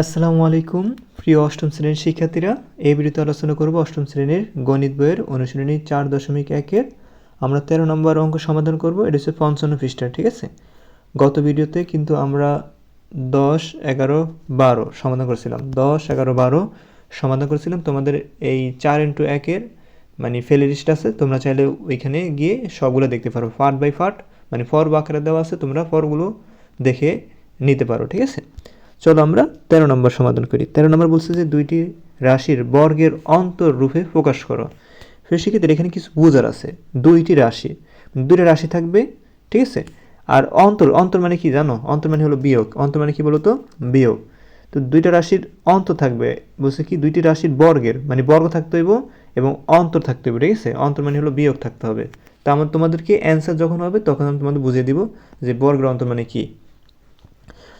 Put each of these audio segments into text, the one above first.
আসসালামু আলাইকুম, প্রিয় অষ্টম শ্রেণির শিক্ষার্থীরা। এই ভিডিওতে আলোচনা করব অষ্টম শ্রেণির গণিত বইয়ের অনুশীলনী চার দশমিক একের। আমরা তেরো নম্বর অঙ্ক সমাধান করব, এটা হচ্ছে পঞ্চান্ন পৃষ্ঠা, ঠিক আছে? গত ভিডিওতে কিন্তু আমরা দশ, এগারো, বারো সমাধান করেছিলাম। দশ, এগারো, বারো সমাধান করেছিলাম। তোমাদের এই চার ইন্টু একের মানে ফেলে লিস্ট আছে, তোমরা চাইলে ওইখানে গিয়ে সবগুলো দেখতে পারো। ফার্ট বাই ফার্ট মানে ফর বাঁকড়া দেওয়া আছে, তোমরা ফরগুলো দেখে নিতে পারো, ঠিক আছে? চলো আমরা তেরো নম্বর সমাধান করি। তেরো নম্বর বলছে যে দুইটি রাশির বর্গের অন্তর রূপে প্রকাশ করো। সেক্ষেত্রে এখানে কিছু বোঝার আছে। দুইটি রাশি। দুইটা রাশি থাকবে, ঠিক আছে? আর অন্তর অন্তর মানে কি জানো? অন্তর মানে হলো বিয়োগ। অন্তর মানে কি বলো তো বিয়োগ। তো দুইটা রাশির অন্তর থাকবে, বলছে কি? দুইটি রাশির বর্গের মানে বর্গ থাকতে হইব এবং অন্তর থাকতে হবে ঠিক আছে? অন্তর মানে হলো বিয়োগ থাকতে হবে। তা আমার তোমাদেরকে অ্যান্সার যখন হবে, তখন আমি তোমাদের বুঝিয়ে দিব যে বর্গের অন্তর মানে কি।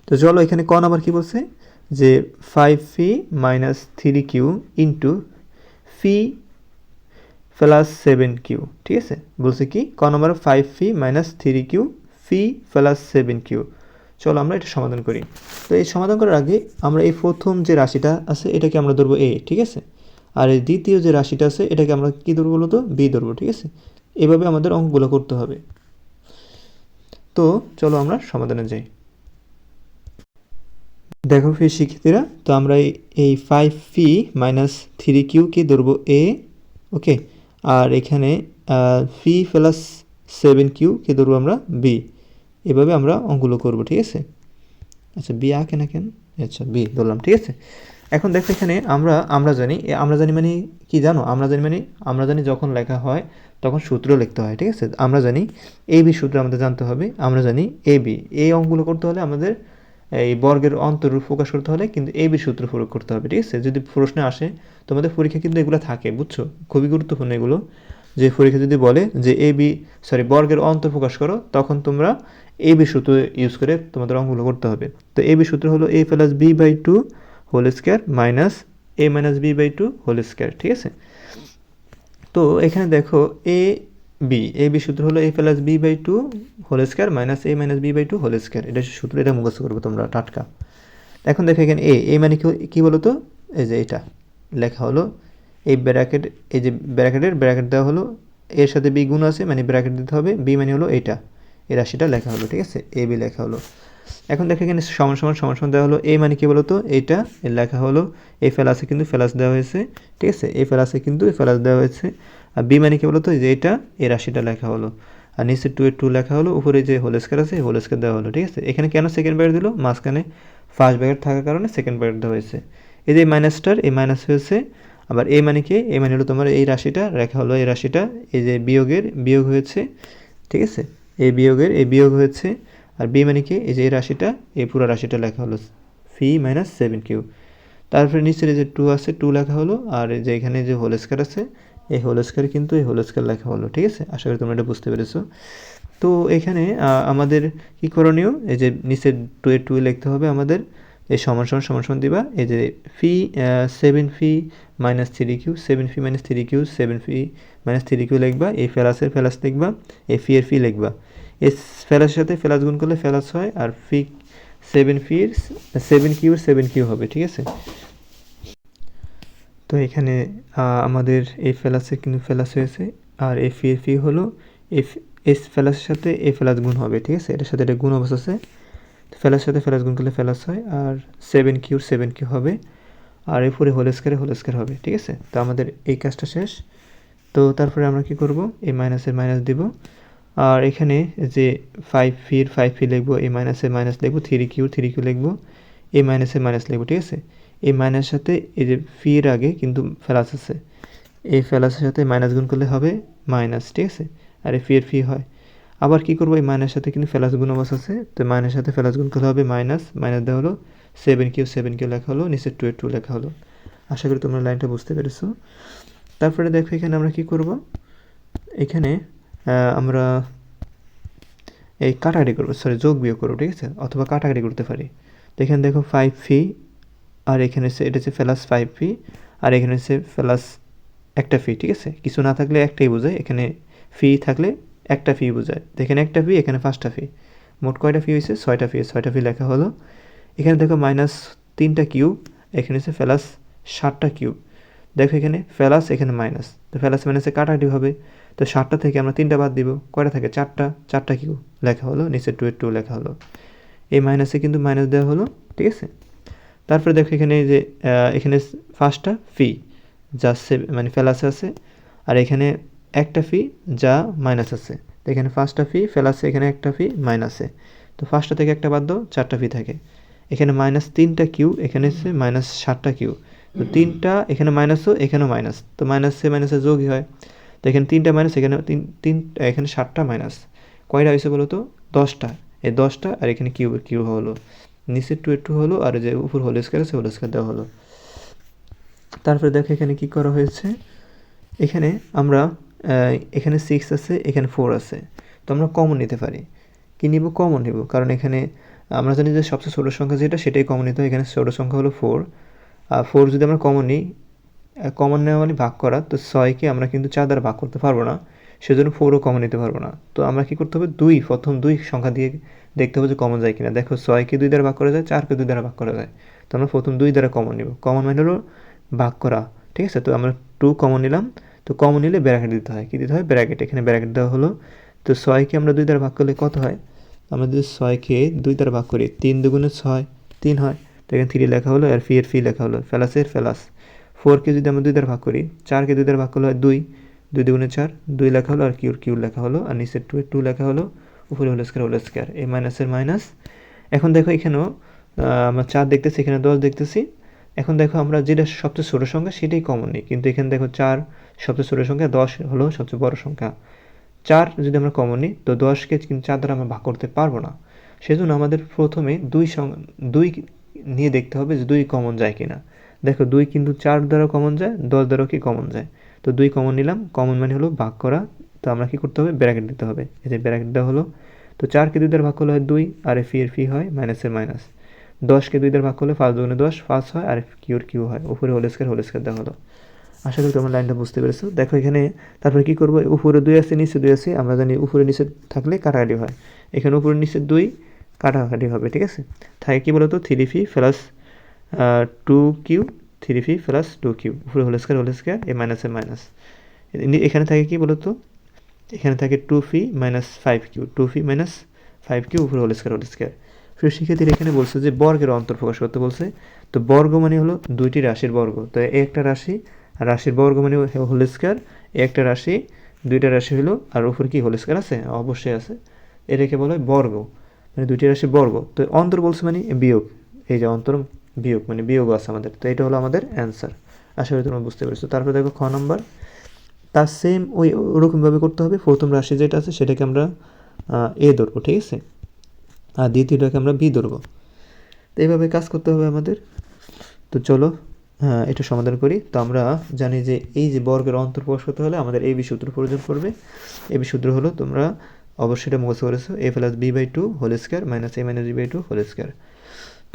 তো চলো এখানে ক নাম্বার কি বলছে? যে five p minus three q into p plus seven q ঠিক আছে? বলছে কি? ক number? Five p minus three q p plus seven q চলো আমরা এটা সমাধান করি। তো এই সমাধান করার আগে আমরা এই প্রথম যে রাশিটা আছে, এটাকে আমরা ধরবো এ ঠিক আছে? আর এই দ্বিতীয় যে রাশিটা আছে, এটাকে আমরা কী ধরবো বলো তো? বি ধরবো, ঠিক আছে? এভাবে আমাদের অঙ্কগুলো করতে হবে। তো চলো আমরা সমাধানে যাই। দেখো ফি শিক্ষার্থীরা, তো আমরা এই- ফাইভ ফি মাইনাস থ্রি কিউকে ধরবো এ ওকে আর এখানে ফি প্লাস সেভেন কিউকে ধরবো আমরা বি এভাবে আমরা অঙ্কগুলো করব, ঠিক আছে? আচ্ছা বি আঁকে না কেন? আচ্ছা বি ধরলাম, ঠিক আছে? এখন দেখো এখানে আমরা আমরা জানি আমরা জানি মানে কি জানো? আমরা জানি মানে আমরা জানি যখন লেখা হয়, তখন সূত্র লিখতে হয়, ঠিক আছে? আমরা জানি এ বি সূত্র আমাদের জানতে হবে, আমরা জানি এ বি এই অঙ্কগুলো করতে হলে আমাদের এই বর্গের অন্তরূপ প্রকাশ করতে হলে কিন্তু এ বি সূত্র প্রয়োগ করতে হবে, ঠিক আছে? যদি প্রশ্নে আসে, তোমাদের পরীক্ষা কিন্তু এগুলো থাকে, বুঝছ? খুবই গুরুত্বপূর্ণ এগুলো। যে পরীক্ষা যদি বলে যে এ বি সরি বর্গের অন্তর প্রকাশ করো, তখন তোমরা এ বি সূত্র ইউজ করে তোমাদের অঙ্কগুলো করতে হবে। তো এ বি সূত্র হলো a plus b by two whole square minus a minus b by two whole square ঠিক আছে? তো এখানে দেখো এ বি এ বি সূত্র হলো a plus b by two whole square minus a minus b by two whole square এটা সূত্র, এটা মুখস্থ করব তোমরা, টাটকা। এখন দেখো এখানে এ এ মানে কি, কী বলো তো এই যে এটা। লেখা হলো, এই ব্র্যাকেট এই যে ব্র্যাকেটের, ব্র্যাকেট দেওয়া হলো, এর সাথে বি গুণ আছে মানে ব্র্যাকেট দিতে হবে। বি মানে হলো এটা। এ রাশিটা লেখা হলো, ঠিক আছে? এ বি লেখা হলো। এখন দেখো এখানে সমান সমান সমান সমান দেওয়া হলো এ মানে কি বলতো? এইটা এর লেখা হলো এই ফেলাসে কিন্তু ফেলাস দেওয়া হয়েছে, ঠিক আছে? এই ফেলাসে কিন্তু এই ফেলাস দেওয়া হয়েছে। আর বি মানে কি বলতো? যে এটা এই রাশিটা লেখা হলো। আর নিচে টু এর টু লেখা হলো, উপরে যে হোল স্কোয়ার আছে হোল স্কোয়ার দেওয়া হলো, ঠিক আছে? এখানে কেন সেকেন্ড ব্যাকেট দিল? মাঝখানে ফার্স্ট ব্যাকেট থাকার কারণে সেকেন্ড ব্যাকেট দেওয়া হয়েছে। এই যে মাইনাসটার এই মাইনাস হয়েছে। আবার এ মানে কি? এ মানে হলো তোমার এই রাশিটা, রেখা হলো এই রাশিটা, এই যে বিয়োগের বিয়োগ হয়েছে, ঠিক আছে? এই বিয়োগের এই বিয়োগ হয়েছে। আর বি মানে কি? এই যে এই রাশিটা, এই পুরো রাশিটা লেখা হলো ফি মাইনাস সেভেন কিউ তারপরে নিচের যে টু আছে টু লেখা হলো, আর যে এখানে যে হোল স্কোয়ার আছে, এই হোল স্কোয়ার কিন্তু এই হোল স্কোয়ার লেখা হলো, ঠিক আছে? আশা করি তোমরা এটা বুঝতে পেরেছ। তো এখানে আমাদের কি করণীয়? এই যে নিচের টু এ টু লিখতে হবে আমাদের, এই সমান সমান সমান সমান দিবা, এই যে p seven p minus three q seven p minus three q seven p minus three q লিখবা, এই ফেলাসের ফেলাস লিখবা, এই ফি এর ফি লিখবা। এই ফেলাসের সাথে ফেলাস গুণ করলে ফেলাস হয় আর ফি সেভেন ফির সেভেন কিউ সেভেন কিউ হবে, ঠিক আছে? তো এখানে আমাদের এই ফেলাসে কিন্তু ফেলাস হয়েছে আর এই ফি ফি হলো এফ, এস ফেলাসের সাথে এ ফেলাস গুণ হবে, ঠিক আছে? এটার সাথে এটা গুণ অবস্থা আছে। ফেলার সাথে ফেলাস গুণ করলে ফেলাস হয় আর সেভেন কিউ সেভেন কিউ হবে আর এরপরে হোল স্কোয়ারে হোল স্কোয়ার হবে, ঠিক আছে? তো আমাদের এই কাজটা শেষ। তো তারপরে আমরা কি করব? এই মাইনাসের মাইনাস দিব। আর এখানে যে ফাইভ ফির ফাইভ ফি লিখব এই মাইনাসের মাইনাস লিখব থ্রি কিউ থ্রি কিউ লিখব এই মাইনাসের মাইনাস লিখব, ঠিক আছে? এই মাইনাসের সাথে এই যে ফির আগে কিন্তু ফেলাস আছে। এই ফেলাসের সাথে মাইনাস গুণ করলে হবে মাইনাস ঠিক আছে? আর এই ফি এর ফি হয়। আবার কি করব? এই মাইনাসের সাথে কিন্তু ফেলাস গুণ অবস্থা আছে। তো মাইনাসের সাথে ফেলাস গুণ করলে হবে মাইনাস মাইনাস দেওয়া হলো সেভেন কিউ সেভেন কিউ লেখা হলো, নিচে টু এর টু লেখা হলো। আশা করি তোমরা লাইনটা বুঝতে পেরেছ। তারপরে দেখো এখানে আমরা কি করব? এখানে আমরা এই কাটাকাটি করব সরি যোগ বিয়োগ করব, ঠিক আছে? অথবা কাটাকাটি করতে পারি। তো এখানে দেখো ফাইভ ফি আর এখানে হচ্ছে, এটা হচ্ছে ফেলাস ফাইভ ফি আর এখানে হচ্ছে ফেলাস একটা ফি ঠিক আছে? কিছু না থাকলে একটাই বোঝায়, এখানে ফি থাকলে একটা ফি বোঝায়। তো এখানে একটা ফি এখানে পাঁচটা ফি মোট কয়টা ফি হয়েছে? ছয়টা ফি ছয়টা ফি লেখা হলো। এখানে দেখো মাইনাস তিনটা কিউব এখানে হচ্ছে প্লাস ষাটটা কিউব দেখো এখানে প্লাস এখানে মাইনাস তো প্লাস মাইনাসে কাটাকাটি হবে। তো ষাটটা থেকে আমরা তিনটা বাদ দিব। কয়টা থাকে? চারটা। চারটা কিউ লেখা হলো? নিচে টু এর টু লেখা হলো। এই মাইনাসে কিন্তু মাইনাস দেওয়া হলো, ঠিক আছে? তারপরে দেখো এখানে যে এখানে ফার্স্টটা ফি যা মানে ফেলাসে আছে, আর এখানে একটা ফি যা মাইনাস আছে। তো এখানে ফার্স্টটা ফি ফেলাসে এখানে একটা ফি মাইনাসে তো ফার্স্টটা থেকে একটা বাদ দাও, চারটা ফি থাকে। এখানে মাইনাস তিনটা কিউ এখানে হচ্ছে মাইনাস সাতটা কিউ তো তিনটা, এখানে মাইনাসও এখানেও মাইনাস তো মাইনাসে মাইনাসে যোগই হয়। তো এখানে তিনটা মাইনাস এখানে তিন তিন, এখানে সাতটা মাইনাস কয়টা হয়েছে বলো তো? দশটা। এই দশটা আর এখানে কিউ কিউ হলো। নিচে টু টু হলো আর যে উপর হোল স্কোয়ার আছে হোল স্কোয়ার দেওয়া হলো। তারপরে দেখো এখানে কি করা হয়েছে? এখানে আমরা এখানে সিক্স আছে, এখানে ফোর আছে। তো আমরা কমন নিতে পারি। কি নিব? কমন নিব। কারণ এখানে আমরা জানি যে সবচেয়ে ছোটো সংখ্যা যেটা, সেটাই কমন নিতে হয়। এখানে ছোটো সংখ্যা হলো ফোর আর ফোর যদি আমরা কমন নিই কমন নেওয়া মানে ভাগ করা, তো ছয়কে আমরা কিন্তু চার দ্বারা ভাগ করতে পারব না, সেজন্য ফোরও কমন নিতে পারব না। তো আমরা কি করতে হবে? দুই, প্রথম দুই সংখ্যা দিয়ে দেখতে হবে যে কমন যায় কিনা। দেখো ছয়কে দুই দ্বারা ভাগ করা যায় চারকে দুই দ্বারা ভাগ করা যায়। তো আমরা প্রথম দুই দ্বারা কমন নিব। কমন মানে হলো ভাগ করা, ঠিক আছে? তো আমরা টু কমন নিলাম। তো কমন নিলে ব্র্যাকেট দিতে হয়। কী দিতে হয়? ব্র্যাকেট এখানে ব্র্যাকেট দেওয়া হলো। তো ছয়কে আমরা দুই দ্বারা ভাগ করলে কত হয়? আমরা যদি ছয়কে দুই দ্বারা ভাগ করি, তিন দুগুণে ছয়, তিন হয়। তো এখানে থ্রি লেখা হলো আর ফি এর ফি লেখা হলো। ফেলাসের ফেলাস ফোরকে যদি আমরা দুই দ্বারা ভাগ করি, চারকে দুই দ্বারা ভাগ করলে হয় দুই দুই দুগুণে চার, দুই লেখা হলো আর কিউর কিউ লেখা হলো, আর নিচের টু টু লেখা হলো, উপরে হোল স্কোয়ার হোল স্কোয়ার এই মাইনাসের মাইনাস এখন দেখো এখানেও আমরা চার দেখতেছি, এখানে দশ দেখতেছি। এখন দেখো আমরা যেটা সবচেয়ে ছোটো সংখ্যা সেটাই কমন নিই, কিন্তু এখানে দেখো চার সবচেয়ে ছোটো সংখ্যা, দশ হলো সবচেয়ে বড় সংখ্যা। চার যদি আমরা কমন নিই, তো দশকে কিন্তু চার দ্বারা আমরা ভাগ করতে পারব না। সেজন্য আমাদের প্রথমে দুই সং- দুই নিয়ে দেখতে হবে যে দুই কমন যায় কিনা। দেখো দুই কিন্তু চার দ্বারা কমন যায়, দশ দ্বারাও কি কমন যায়? তো দুই কমন নিলাম কমন মানে হলো ভাগ করা, তো আমরা কি করতে হবে? ব্র্যাকেট দিতে হবে। এই যে ব্র্যাকেট দেওয়া হলো, তো চারকে দুই দ্বারা ভাগ করলে হয় দুই, আর এফ এর ফি হয় মাইনাসের মাইনাস দশকে দুই দ্বারা ভাগ করলে ফার্স্ট দুগুণে দশ ফার্স্ট হয়, আর এফ কিউর কিউ হয়। উপরে হোল স্কোয়ার হোল স্কোয়ার দেওয়া হলো। আশা করি তোমরা লাইনটা বুঝতে পেরেছ। দেখো এখানে, তারপরে কি করব? উপরে দুই আছে, নিচে দুই আছে, আমরা জানি উপরে নিচে থাকলে কাটাকাটি হয়। এখানে উপরে নিচে দুই, কাটাকাটি হবে, ঠিক আছে? থাকে কি বলতো? Three p plus two q three p plus two q উপরে হোল স্কোয়ার হোল স্কোয়ার এ মাইনাসের মাইনাস এখানে থাকে কি বলতো? এখানে থাকে two p minus five q two p minus five q উপরে হোল স্কোয়ার হোল স্কোয়ার প্রিয় শিক্ষার্থীরা এখানে বলছে যে বর্গের অন্তর প্রকাশ করতে বলছে। তো বর্গ মানে হলো দুইটি রাশির বর্গ। তো একটা রাশি রাশির বর্গ মানে হোল স্কোয়ার একটা রাশি, দুইটা রাশি হলো, আর উপর কি হোল স্কোয়ার আছে? অবশ্যই আছে। এটাকে বলা হয় বর্গ। মানে দুইটি রাশি বর্গ। তো অন্তর বলছে মানে বিয়োগ। এই যে অন্তর বিয়োগ মানে বিয়োগ আছে আমাদের। তো এটা হলো আমাদের অ্যান্সার আশা করি তোমরা বুঝতে পেরেছ। তারপরে দেখো খ নম্বর। তার সেম ওই ওরকমভাবে করতে হবে। প্রথম রাশি যেটা আছে সেটাকে আমরা এ ধরবো, ঠিক আছে? আর দ্বিতীয়টাকে আমরা বি ধরবো। তো এইভাবে কাজ করতে হবে আমাদের। তো চলো হ্যাঁ এটা সমাধান করি। তো আমরা জানি যে এই যে বর্গের অন্তর প্রকাশ করতে হলে আমাদের এই বি সূত্র প্রয়োজন পড়বে। এই বি সূত্র হলো তোমরা অবশ্যই এটা মুখস্থ করেছ। A plus b by two whole square minus a minus b by two whole square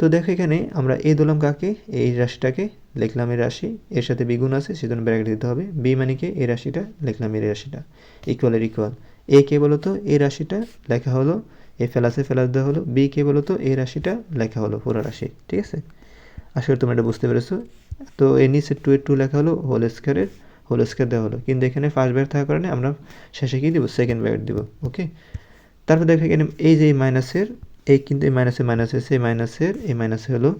তো দেখো এখানে আমরা এ দিলাম কাকে? এই রাশিটাকে লিখলাম এই রাশি। এর সাথে বিগুণ আছে, সেজন্য ব্র্যাকেট দিতে হবে। বি মানে কি? এই রাশিটা, লিখলাম এই রাশিটা। ইকুয়ালের ইকুয়াল এ কে বলতো? এই রাশিটা লেখা হলো, এ ফেলাসে ফেলাস দেওয়া হলো। বি কে বলতো? এই রাশিটা লেখা হলো, পুরো রাশি। ঠিক আছে? করি তোমরা এটা বুঝতে পেরেছ। তো এর নিচে টু এর টু লেখা হলো হোল স্কোয়ারের হোল স্কোয়ার দেওয়া হলো। কিন্তু এখানে ফার্স্ট ব্যাগ থাকার কারণে আমরা শেষে কি দিব? সেকেন্ড ব্যাগ দিব। ওকে তারপর দেখো এখানে এই যে মাইনাসের এই কিন্তু এই মাইনাসে মাইনাস হয়েছে এই মাইনাসের এই মাইনাসে হলো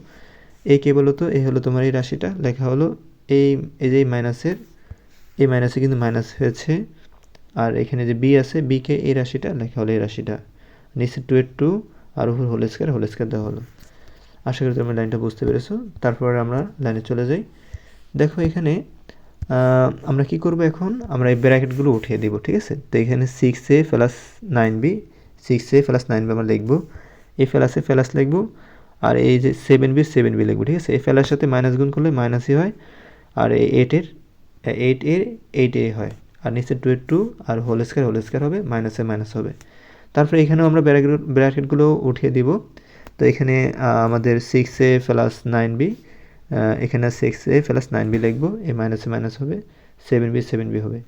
এই কে বলো তো? এই হলো তোমার এই রাশিটা। লেখা হলো এই এই যে এই মাইনাসের এই মাইনাসে কিন্তু মাইনাস হয়েছে। আর এখানে যে বি আছে বিকে এই রাশিটা, লেখা হলো এই রাশিটা। নিচে টু এর টু আর উপর হোল স্কোয়ার হোল স্কোয়ার দেওয়া হলো। আশা করি তোমরা লাইনটা বুঝতে পেরেছ। তারপর আমরা লাইনে চলে যাই। দেখো এখানে আমরা কি করব এখন? আমরা এই ব্র্যাকেটগুলো উঠিয়ে দিব, ঠিক আছে? তো এখানে six a plus nine b six a plus nine b আমরা লিখব। এই ফেলাসে ফেলাস লিখব, আর এই যে সেভেন বি সেভেন বি লিখব, ঠিক আছে? এই ফেলার সাথে মাইনাস গুণ করলে মাইনাসই হয়, আর এই এইটের এইট এর এইট এ হয়, আর নিচে টু এর টু আর হোল স্কোয়ার হোল স্কোয়ার হবে মাইনাসে মাইনাস হবে। তারপরে এখানেও আমরা ব্র্যাকেট ব্র্যাকেটগুলো উঠিয়ে দিব। তো এখানে আমাদের six a plus nine b এখানে six a plus nine b লিখব এই মাইনাসে মাইনাস হবে সেভেন বি সেভেন বি হবে।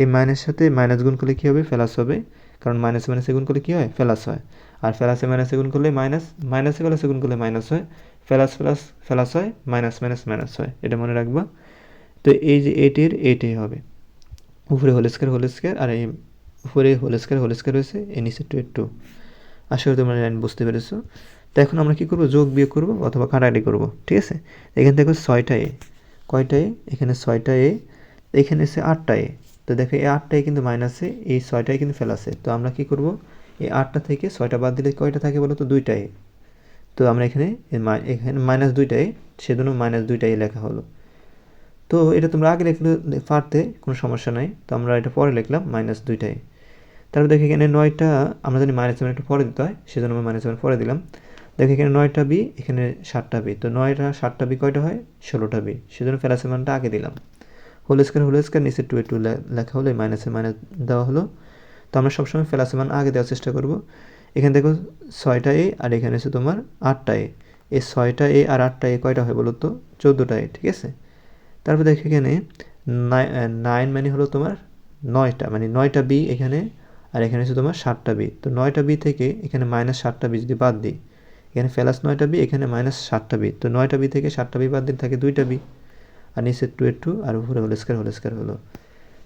এই মাইনাসের সাথে মাইনাস গুণ করলে কী হবে? ফেলাস হবে, কারণ মাইনাসে মাইনাসে গুণ করলে কী হয়? ফেলাস হয়। আর ফেলাসে মাইনাসে গুণ করলে মাইনাস মাইনাসে প্লাসে গুণ করলে মাইনাস হয়। ফেলাস ফেলাস ফেলাস হয় মাইনাস মাইনাস মাইনাস হয়। এটা মনে রাখবা। তো এই যে এটির এটাই হবে। উপরে হোল স্কোয়ার হোল স্কোয়ার আর এই উপরে হোল স্কোয়ার হোল স্কোয়ার হয়েছে এ নিচে টু এর টু আশা করি তোমরা লাইন বুঝতে পেরেছ। তো এখন আমরা কী করব? যোগ বিয়োগ করব অথবা কাটাকাটি করব, ঠিক আছে? এখান থেকে ছয়টা এ, কয়টা এ? এখানে ছয়টা এ, এখানে এসে আটটা এ। তো দেখো, এই আটটায় কিন্তু মাইনাসে এই ছয়টায় কিন্তু ফেলাছে তো আমরা কি করব? এই আটটা থেকে ছয়টা বাদ দিলে কয়টা থাকে বলো তো? দুইটাই। তো আমরা এখানে এখানে মাইনাস দুইটাই, সেজন্য মাইনাস দুইটাই লেখা হলো। তো এটা তোমরা আগে লিখলে পারতে, কোনো সমস্যা নাই। তো আমরা এটা পরে লিখলাম মাইনাস দুইটাই। তারপর দেখো এখানে নয়টা, আমরা জানি মাইনাস সেভেন একটু পরে দিতে হয়, সেজন্য আমরা মাইনাস সেভেন পরে দিলাম। দেখো এখানে নয়টা বি, এখানে সাতটা বি। তো নয়টা, সাতটা বি কয়টা হয়? ষোলোটা বি। সেজন্য ফেলাসেমানটা আগে দিলাম। হোল স্কোয়ার হোল স্কোয়ার নিচে টু এ টু লেখা হলো মাইনাসে মাইনাস দেওয়া হলো। তো আমরা সবসময় ফেলাসেমান আগে দেওয়ার চেষ্টা করব। এখানে দেখো ছয়টা এ আর এখানে আছে তোমার আটটা এ। এই ছয়টা এ আর আটটা এ কয়টা হয় বলো তো চোদ্দোটা এ, ঠিক আছে? তারপর দেখো এখানে নাইন মানে হলো তোমার নয়টা মানে নয়টা বি এখানে আর এখানে হচ্ছে তোমার সাতটা বি। তো নয়টা বি থেকে এখানে মাইনাস সাতটা বি যদি বাদ দিই, এখানে ফেলাস নয়টা বি, এখানে মাইনাস সাতটা বি। তো নয়টা বি থেকে সাতটা বি বাদ দিলে থাকে দুইটা বি। আর নিচে টু এর টু আর উপরে হোল স্কোয়ার হোল স্কোয়ার হলো।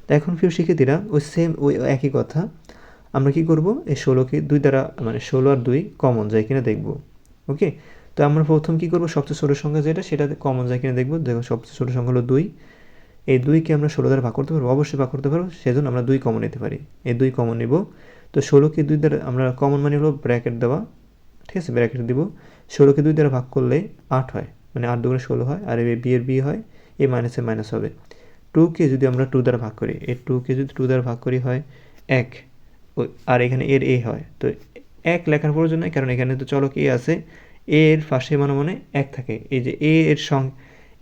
তো এখন প্রিয় শিক্ষার্থীরা, ওই সেম ওই একই কথা। আমরা কি করব? এই ষোলোকে দুই দ্বারা মানে ষোলো আর দুই কমন যায় কিনা দেখব। ওকে? তো আমরা প্রথম কি করব? সবচেয়ে ছোটো সংখ্যা যেটা, সেটা কমন যায় কিনা দেখব। দেখো, সবচেয়ে ছোটো সংখ্যা হলো দুই। এই দুইকে আমরা ষোলো দ্বারা ভাগ করতে পারব? অবশ্যই ভাগ করতে পারব। সেজন্য আমরা দুই কমন নিতে পারি। এই দুই কমন নিব। তো ষোলোকে দুই দ্বারা, আমরা কমন মানে হলো ব্র্যাকেট দেওয়া। ঠিক আছে? ব্র্যাকেট দিব। ষোলোকে দুই দ্বারা ভাগ করলে আট হয়। মানে আট দুগুণে ষোলো হয়। আর এ বিয়ের বি হয়। এ মাইনাসে মাইনাস হবে। টুকে যদি আমরা টু দ্বারা ভাগ করি, এই টুকে যদি টু দ্বারা ভাগ করি হয় এক। আর এখানে এর এ হয়। তো এক লেখার প্রয়োজন নয় কারণ এখানে তো চলক এ আছে। এ এর পাশে মানে মানে এক থাকে। এই যে এ এর সং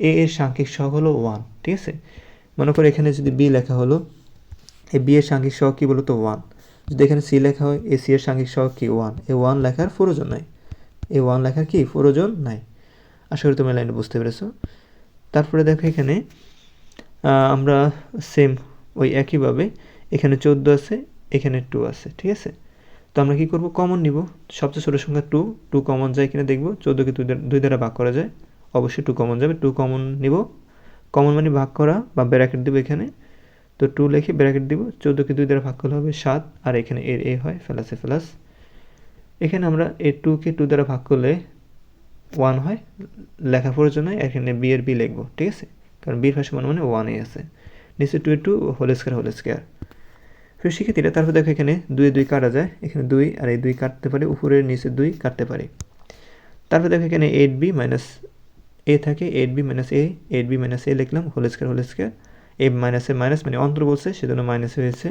এ এর সাংখ্যিক সহ হলো ওয়ান ঠিক আছে? মনে করো এখানে যদি বি লেখা হলো, এই বি এর সাংখ্যিক সহ কী বলতো? ওয়ান যদি এখানে সি লেখা হয় এ সি এর সাংখ্যিক সহ কি? ওয়ান এ ওয়ান লেখার প্রয়োজন নাই। এ ওয়ান লেখার কি? প্রয়োজন নাই। আশা করি তুমি লাইনটা বুঝতে পেরেছ। তারপরে দেখো এখানে আমরা সেম ওই একইভাবে এখানে চোদ্দ আছে, এখানে টু আছে, ঠিক আছে? তো আমরা কী করব? কমন নিব। সবচেয়ে ছোটো সংখ্যা টু টু কমন যায় কিনা দেখব। চোদ্দোকে দুই দ্বারা ভাগ করা যায়। অবশ্যই টু কমন যাবে টু কমন নিব। কমন মানে ভাগ করা বা ব্র্যাকেট দেবো এখানে। তো টু লিখে ব্র্যাকেট দিব। চোদ্দোকে দুই দ্বারা ভাগ করলে হবে সাত, আর এখানে এর এ হয় ফেলাসে ফেলাস এখানে আমরা এ টুকে টু দ্বারা ভাগ করলে ওয়ান হয়। লেখার প্রয়োজন হয় এখানে বি এর বি লিখব, ঠিক আছে? কারণ বির ভাষা মানে মানে ওয়ানে আছে। নিচে two two whole square whole square ফির শিক্ষার্থীরা তারপর দেখো এখানে দুই দুই কাটা যায়, এখানে দুই আর এই দুই কাটতে পারে উপরের নিচে দুই কাটতে পারে। তারপর দেখো এখানে এইট বি মাইনাস এ থাকে eight b minus a eight b minus a লিখলাম হোল স্কোয়ার হোল স্কোয়ার এ মাইনাসে মাইনাস মানে অন্তর বলছে, সেজন্য মাইনাস হয়েছে।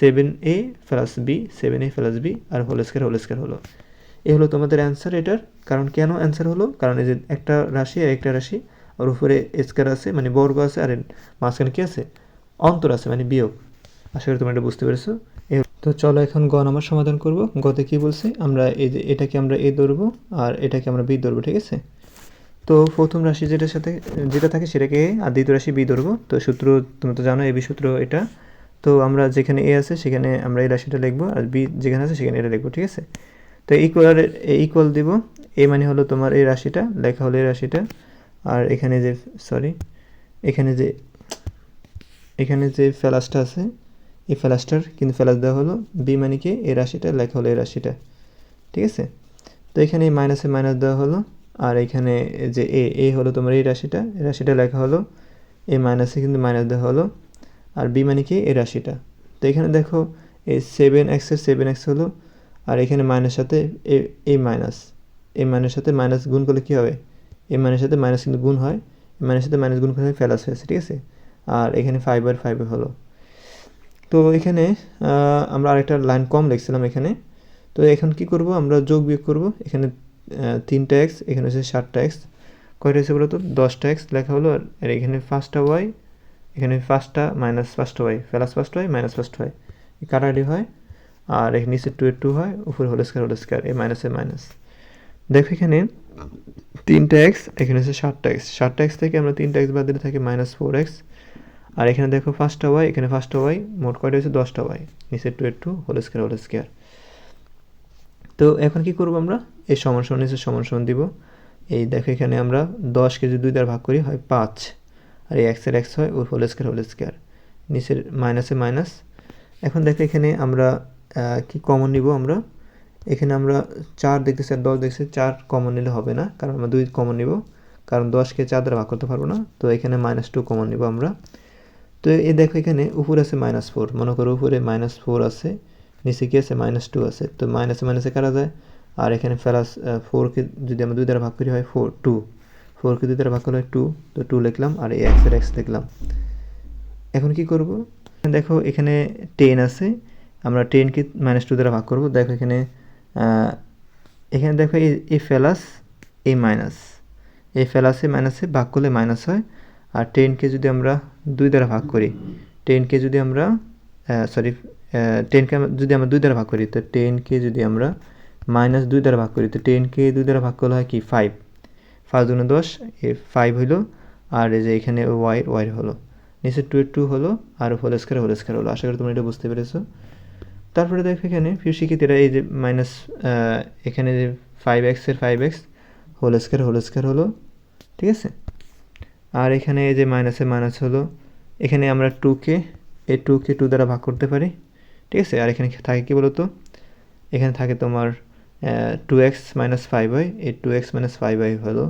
Seven a plus b seven a plus b R whole square whole square হলো। এ হলো তোমাদের অ্যান্সার এটার, কারণ কেন অ্যান্সার হলো? কারণ এই যে একটা রাশি আর একটা রাশি। আর উপরে স্কোয়ার আছে মানে বর্গ আছে আর মাঝখানে কী আছে? অন্তর আছে মানে বিয়োগ। আশা করি তোমরা এটা বুঝতে পেরেছ। তো চলো এখন গ নাম্বার সমাধান করব। গতে কি বলছে? আমরা এই যে এটাকে আমরা এ ধরবো আর এটাকে আমরা বি ধরবো, ঠিক আছে? তো প্রথম রাশি যেটার সাথে যেটা থাকে সেটাকে আর দ্বিতীয় রাশি বি ধরবো। তো সূত্র তুমি তো জানো, এ বি সূত্র এটা। তো আমরা যেখানে এ আছে সেখানে আমরা এই রাশিটা লিখব আর বি যেখানে আছে সেখানে এটা লিখব, ঠিক আছে? তো ইকুয়াল ইকুয়াল দিব। এ মানে হলো তোমার এই রাশিটা, লেখা হলো এই রাশিটা। আর এখানে যে সরি এখানে যে এখানে যে ফ্যালাসটা আছে, এই ফ্যালাসটার কিন্তু ফ্যালাস দেওয়া হলো বি মানে কি? এই রাশিটা, লেখা হলো এই রাশিটা, ঠিক আছে? তো এখানে এই মাইনাসে মাইনাস দেওয়া হলো, আর এখানে যে এ এ হলো তোমার এই রাশিটা এই রাশিটা লেখা হলো এ মাইনাসে কিন্তু মাইনাস দেওয়া হলো, আর বি মানে কি? এই রাশিটা। তো এখানে দেখো, এই সেভেন এক্সের সেভেন এক্স হলো, আর এখানে মাইনাস সাথে এই মাইনাস এই মাইনাস সাথে মাইনাস গুণ করলে কী হবে? এই মাইনের সাথে মাইনাস কিন্তু গুণ হয় এই মাইনাস সাথে মাইনাস গুণ করলে ফেলাস হয়েছে ঠিক আছে? আর এখানে ফাইভ আর ফাইভ হলো। তো এখানে আমরা আরেকটা লাইন কম লিখছিলাম এখানে। তো এখন কি করব? আমরা যোগ বিয়োগ করব। এখানে তিনটা এক্স এখানে হচ্ছে সাতটা এক্স কয়টা হচ্ছে বলতো? দশটা এক্স লেখা হলো। আর এখানে পাঁচটা ওয়াই এখানে পাঁচটা মাইনাস পাঁচটা ওয়াই প্লাস পাঁচটা ওয়াই মাইনাস পাঁচটা ওয়াই কাটাকাটি হয়। আর এখানে নিচে টু এর টু হয়। উপরে হোল স্কোয়ার হোল স্কোয়ার এই মাইনাসে মাইনাস দেখো এখানে তিনটা এক্স এখানে হচ্ছে সাতটা এক্স সাতটা এক্স থেকে আমরা তিনটা এক্স বাদ দিলে থাকে মাইনাস ফোর এক্স আর এখানে দেখো ফার্স্টটা ওয়াই এখানে ফার্স্টটা ওয়াই মোট কয়টা হচ্ছে দশটা ওয়াই নিচে টু এর two whole square whole square তো এখন কি করব আমরা? এই সমান সমান নিচে সমান সমান দিব। এই দেখো এখানে আমরা দশ কেজি দুই দ্বারা ভাগ করি, হয় পাঁচ। আর এই এক্সের এক্স হয়, ওর হোল স্কোয়ার হোল স্কোয়ার নিচের মাইনাসে মাইনাস এখন দেখো এখানে আমরা কি কমন নিব আমরা? এখানে আমরা চার দেখতেছি আর দশ দেখছি চার কমন নিলে হবে না, কারণ আমরা দুই কমন নিব, কারণ দশকে চার দ্বারা ভাগ করতে পারব না, তো এখানে মাইনাস টু কমন নিব আমরা। তো এই দেখো এখানে উপরে আছে মাইনাস ফোর মনে করো উপরে মাইনাস ফোর আছে, নিচে কি আছে? মাইনাস টু আছে, তো মাইনাসে মাইনাসে কারা যায়? আর এখানে প্লাস ফোরকে যদি আমরা দুই দ্বারা ভাগ করি হয় ফোর টু ফোরকে দুই দ্বারা ভাগ করলে টু তো টু লিখলাম আর এই এক্সের এক্স লিখলাম। এখন কি করব? দেখো এখানে টেন আছে, আমরা টেনকে মাইনাস টু দ্বারা ভাগ করব। দেখো এখানে এখানে দেখো এই ফেলাস এই মাইনাস। এই ফেলাসে মাইনাসে ভাগ করলে মাইনাস হয়। আর টেনকে যদি আমরা দুই দ্বারা ভাগ করি টেনকে যদি আমরা সরি টেনকে যদি আমরা দুই দ্বারা ভাগ করি, তো টেনকে যদি আমরা মাইনাস দুই দ্বারা ভাগ করি, তো টেনকে দুই দ্বারা ভাগ করলে হয় কি? ফাইভ ফাইভ দুগুণে দশ, এ ফাইভ হইল। আর এই যে এখানে ওয়াই ওয়াই হলো। নিচে টু টু হলো, আর হোল স্কোয়ার হোল স্কোয়ার হলো। আশা করি তোমরা এটা বুঝতে পেরেছ। তারপরে দেখো এখানে প্রিয় শিক্ষিতেরা এই যে মাইনাস এখানে যে ফাইভ এক্সের five x whole square whole square হলো, ঠিক আছে? আর এখানে এই যে মাইনাসে মাইনাস হলো, এখানে আমরা টুকে এই টুকে টু দ্বারা ভাগ করতে পারি, ঠিক আছে? আর এখানে থাকে কি বলতো? এখানে থাকে তোমার two x minus five y এই two x minus five y হলো,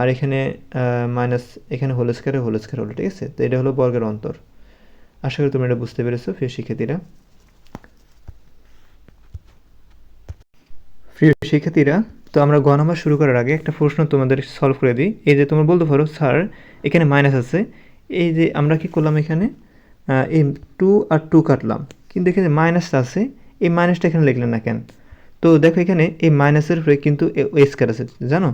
আর এখানে মাইনাস এখানে হোল স্কোয়ারে হোল স্কোয়ার হলো, ঠিক আছে? তো এটা হলো বর্গের অন্তর। আশা করি তোমরা এটা বুঝতে পেরেছ প্রিয় শিক্ষার্থীরা প্রিয় শিক্ষার্থীরা, তো আমরা গ নাম্বার শুরু করার আগে একটা প্রশ্ন তোমাদের সলভ করে দিই। এই যে তোমরা বলতে পারো, স্যার, এখানে মাইনাস আছে। এই যে আমরা কি করলাম এখানে? এই টু আর টু কাটলাম। কিন্তু এখানে মাইনাসটা আছে। এই মাইনাসটা এখানে লিখলেন না কেন? তো দেখো এখানে এই মাইনাসের উপরে কিন্তু স্কার আছে, জানো?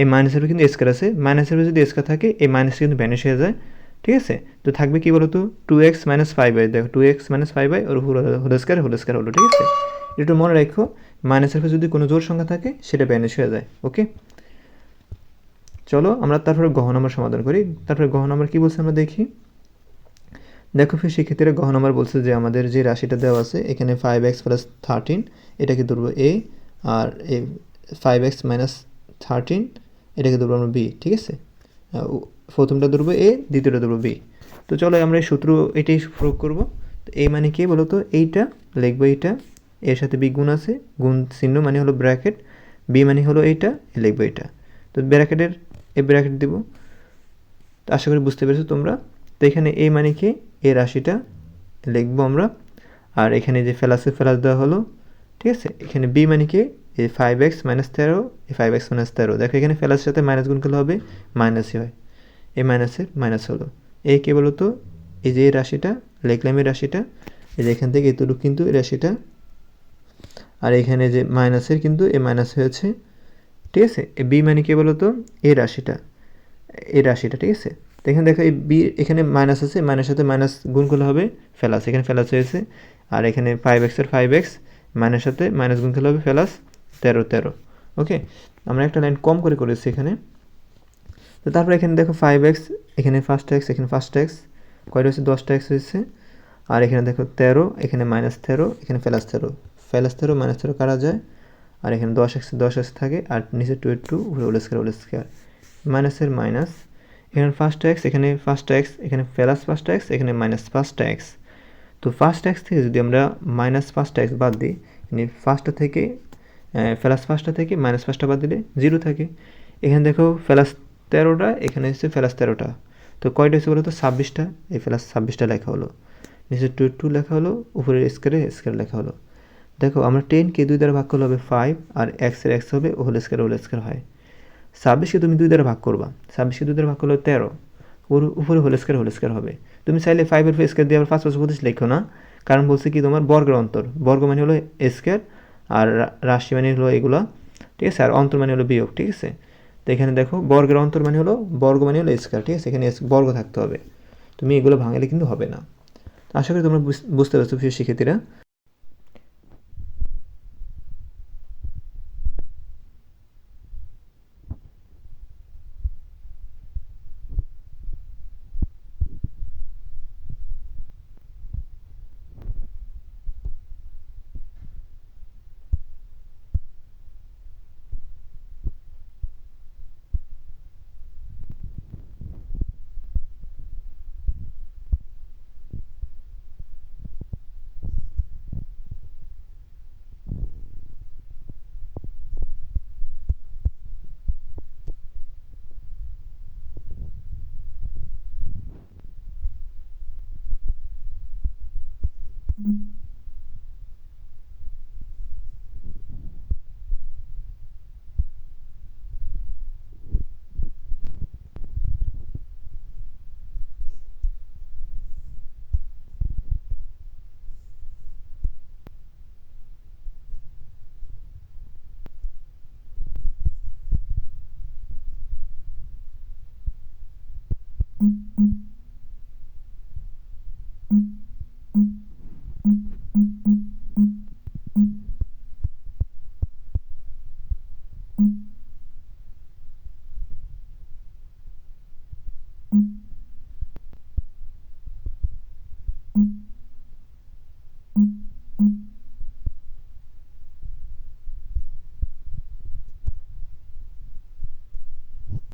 এই মাইনাসের উপরে কিন্তু স্কার আছে। মাইনাসের উপরে যদি স্কার থাকে, এই মাইনাস কিন্তু ভ্যানিশ হয়ে যায়। ঠিক আছে? তো থাকবে কি বলতো? Two x minus five y দেখো two x minus five y ওর হোল স্কোয়ার হোল হলো, ঠিক আছে? একটু মনে রাখো মাইনাসের উপরে যদি কোনো জোর সংখ্যা থাকে, সেটা ভ্যানিশ হয়ে যায় ওকে চলো আমরা তারপরে গহ নম্বর সমাধান করি। তারপরে গহ নম্বর কী বলছে আমরা দেখি? দেখো ফির সেক্ষেত্রে গহ নম্বর বলছে যে আমাদের যে রাশিটা দেওয়া আছে, এখানে ফাইভ এক্স প্লাস থার্টিন এটাকে ধরবো এ আর a five x minus thirteen এটাকে ধরবো আমরা বি ঠিক আছে? প্রথমটা ধরবো এ দ্বিতীয়টা ধরবো বি তো চলো আমরা এই সূত্র এটাই প্রয়োগ করব। তো এই মানে কি বলো তো এইটা, লিখব এইটা এর সাথে বি গুণ আছে, গুণ চিহ্ন মানে হলো ব্র্যাকেট বি মানে হলো এইটা, এ লিখব এটা তো ব্র্যাকেটের এই ব্র্যাকেট দিব। তো আশা করি বুঝতে পেরেছ তোমরা। তো এখানে এই মানে কি? এই রাশিটা লিখব আমরা। আর এখানে যে ফেলাসে ফেলাস দেওয়া হলো, ঠিক আছে? এখানে বি মানে কি? এই ফাইভ এক্স মাইনাস তেরো এই ফাইভ এক্স মাইনাস তেরো। দেখো এখানে ফেলাসের সাথে মাইনাস গুণ করলে হবে মাইনাসই হয়। এই মাইনাসের মাইনাস হলো। এই কে বলো তো এই যে রাশিটা, লিখলাম এই রাশিটা, এই যে এখান থেকে এতটুকু কিন্তু এই রাশিটা আর এখানে যে মাইনাসের কিন্তু এ মাইনাস হয়েছে, ঠিক আছে? এ বি মানে কি বলো তো এই রাশিটা। এ রাশিটা, ঠিক আছে? তো এখানে দেখো, এই বি এখানে মাইনাস আছে মাইনাস সাথে মাইনাস গুণ করলে হবে ফেলাস। এখানে ফেলাস হয়েছে। আর এখানে ফাইভ এক্সের ফাইভ এক্স মাইনাস সাথে মাইনাস গুণ করলে হবে ফেলাস তেরো তেরো। ওকে আমরা একটা লাইন কম করে করেছি এখানে। তো তারপরে এখানে দেখো ফাইভ এক্স এখানে ফার্স্ট এক্স এখানে ফার্স্ট এক্স কয়টা হচ্ছে দশটা এক্স হয়েছে। আর এখানে দেখো তেরো, এখানে মাইনাস তেরো, এখানে ফেলাস তেরো। ফেলাস তেরো মাইনাস কারা যায়? আর এখানে দশ এক্স দশ এক্স থাকে, আর নিচে two two whole square whole square মাইনাসের মাইনাস এখানে ফার্স্ট এক্স এখানে ফার্স্ট এক্স এখানে প্লাস ফার্স্ট এক্স এখানে মাইনাস ফার্স্ট এক্স তো ফার্স্ট এক্স থেকে যদি আমরা মাইনাস ফার্স্ট এক্স বাদ দিই মানে ফার্স্টটা থেকে প্লাস ফার্স্টটা থেকে মাইনাস ফার্স্টটা বাদ দিলে জিরো থাকে। এখানে দেখো প্লাস তেরোটা, এখানে হচ্ছে প্লাস তেরোটা। তো কয়টা হচ্ছে বলো তো ছাব্বিশটা। এই প্লাস ছাব্বিশটা লেখা হলো। নিচে টু টু লেখা হলো উপরে স্কোয়ারে স্কোয়ার লেখা হলো। দেখো, আমরা টেনকে দুই দ্বারা ভাগ করলে হবে ফাইভ আর এক্সের এক্স হবে হোল স্কোয়ার হোল স্কোয়ার হয়। ছাব্বিশকে তুমি দুই দ্বারা ভাগ করবা ছাব্বিশকে দুই দ্বারা ভাগ করলে তেরো, ওর উপরে হোল স্কোয়ার হোল স্কোয়ার হবে। তুমি চাইলে ফাইভের ফে স্কোয়ার দিয়ে আবার পাঁচ পাঁচ পঁচিশ লেখো না, কারণ বলছে কি তোমার বর্গের অন্তর, বর্গ মানে হলো স্কোয়ার আর রাশি মানে হলো এগুলা, ঠিক আছে? আর অন্তর মানে হলো বিয়োগ, ঠিক আছে? তো এখানে দেখো, বর্গের অন্তর মানে হলো, বর্গ মানে হলো স্কোয়ার ঠিক আছে? এখানে বর্গ থাকতে হবে। তুমি এগুলো ভাঙালে কিন্তু হবে না। আশা করি তোমরা বুঝ- বুঝতে পারছ, প্রিয় শিক্ষার্থীরা।